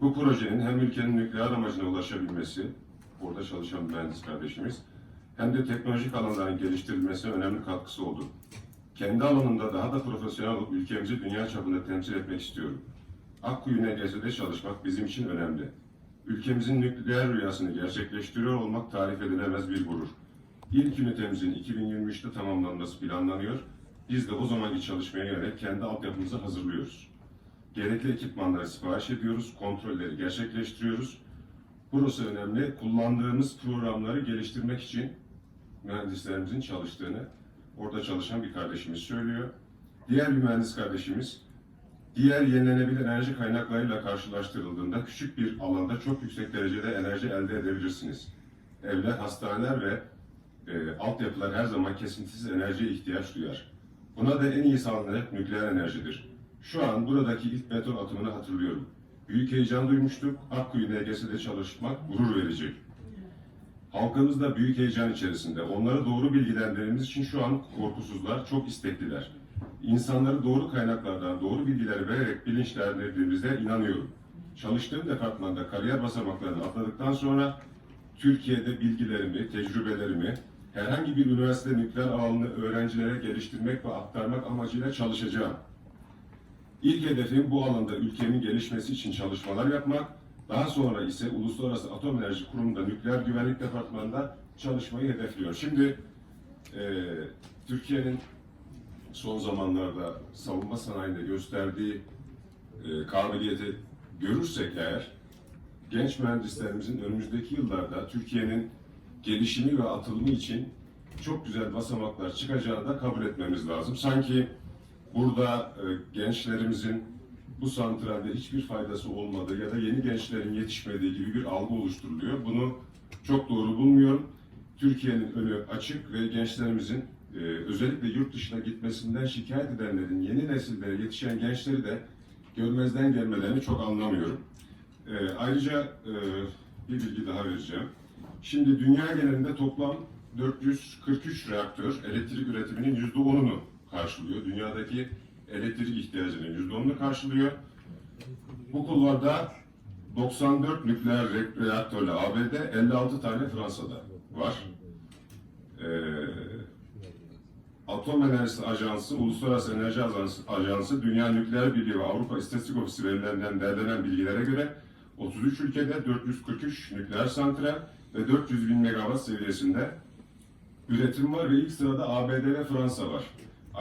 Bu projenin hem ülkenin nükleer amacına ulaşabilmesi, orada çalışan mühendis kardeşimiz, hem de teknolojik alanların geliştirilmesine önemli katkısı oldu. Kendi alanımda daha da profesyonel olup ülkemizi dünya çapında temsil etmek istiyorum. Akkuyu NGS'de çalışmak bizim için önemli. Ülkemizin nükleer rüyasını gerçekleştiriyor olmak tarif edilemez bir gurur. İlk ünitemizin 2023'te tamamlanması planlanıyor. Biz de o zamanki çalışmaya yönelik kendi altyapımızı hazırlıyoruz. Gerekli ekipmanları sipariş ediyoruz, kontrolleri gerçekleştiriyoruz. Burası önemli. Kullandığımız programları geliştirmek için mühendislerimizin çalıştığını orada çalışan bir kardeşimiz söylüyor. Diğer bir mühendis kardeşimiz, diğer yenilenebilir enerji kaynaklarıyla karşılaştırıldığında küçük bir alanda çok yüksek derecede enerji elde edebilirsiniz. Evler, hastaneler ve e, altyapılar her zaman kesintisiz enerjiye ihtiyaç duyar. Buna da en iyi sağlanacak nükleer enerjidir. Şu an buradaki ilk beton atımını hatırlıyorum. Büyük heyecan duymuştuk. Akkuyu NGS'de çalışmak gurur verecek. Halkımız da büyük heyecan içerisinde. Onları doğru bilgilendirmemiz için şu an korkusuzlar, çok istekliler. İnsanları doğru kaynaklardan doğru bilgileri vererek bilinçlendirdiğimizde inanıyorum. Çalıştığım departmanda kariyer basamaklarını atladıktan sonra Türkiye'de bilgilerimi, tecrübelerimi herhangi bir üniversite nükleer alanını öğrencilere geliştirmek ve aktarmak amacıyla çalışacağım. İlk hedefim bu alanda ülkemin gelişmesi için çalışmalar yapmak, daha sonra ise Uluslararası Atom Enerji Kurumu'nda Nükleer Güvenlik Departmanı'nda çalışmayı hedefliyor. Şimdi e, Türkiye'nin son zamanlarda savunma sanayinde gösterdiği e, kabiliyeti görürsek eğer, genç mühendislerimizin önümüzdeki yıllarda Türkiye'nin gelişimi ve atılımı için çok güzel basamaklar çıkacağını da kabul etmemiz lazım. Sanki burada e, gençlerimizin bu santralde hiçbir faydası olmadığı ya da yeni gençlerin yetişmediği gibi bir algı oluşturuluyor. Bunu çok doğru bulmuyorum. Türkiye'nin önü açık ve gençlerimizin e, özellikle yurt dışına gitmesinden şikayet edenlerin yeni nesilde yetişen gençleri de görmezden gelmelerini çok anlamıyorum. E, ayrıca e, bir bilgi daha vereceğim. Şimdi dünya genelinde toplam 443 reaktör elektrik üretiminin %10'unu karşılıyor. Dünyadaki elektrik ihtiyacının %10'unu karşılıyor. Bu kulvarda 94 nükleer re- reaktörle ABD, 56 tane Fransa'da var. Ee, Atom Enerjisi Ajansı, Uluslararası Enerji Ajansı, Dünya Nükleer Birliği ve Avrupa İstatistik Ofisi verilerinden derlenen bilgilere göre 33 ülkede 443 nükleer santral ve 400 bin megawatt seviyesinde üretim var ve ilk sırada ABD ve Fransa var.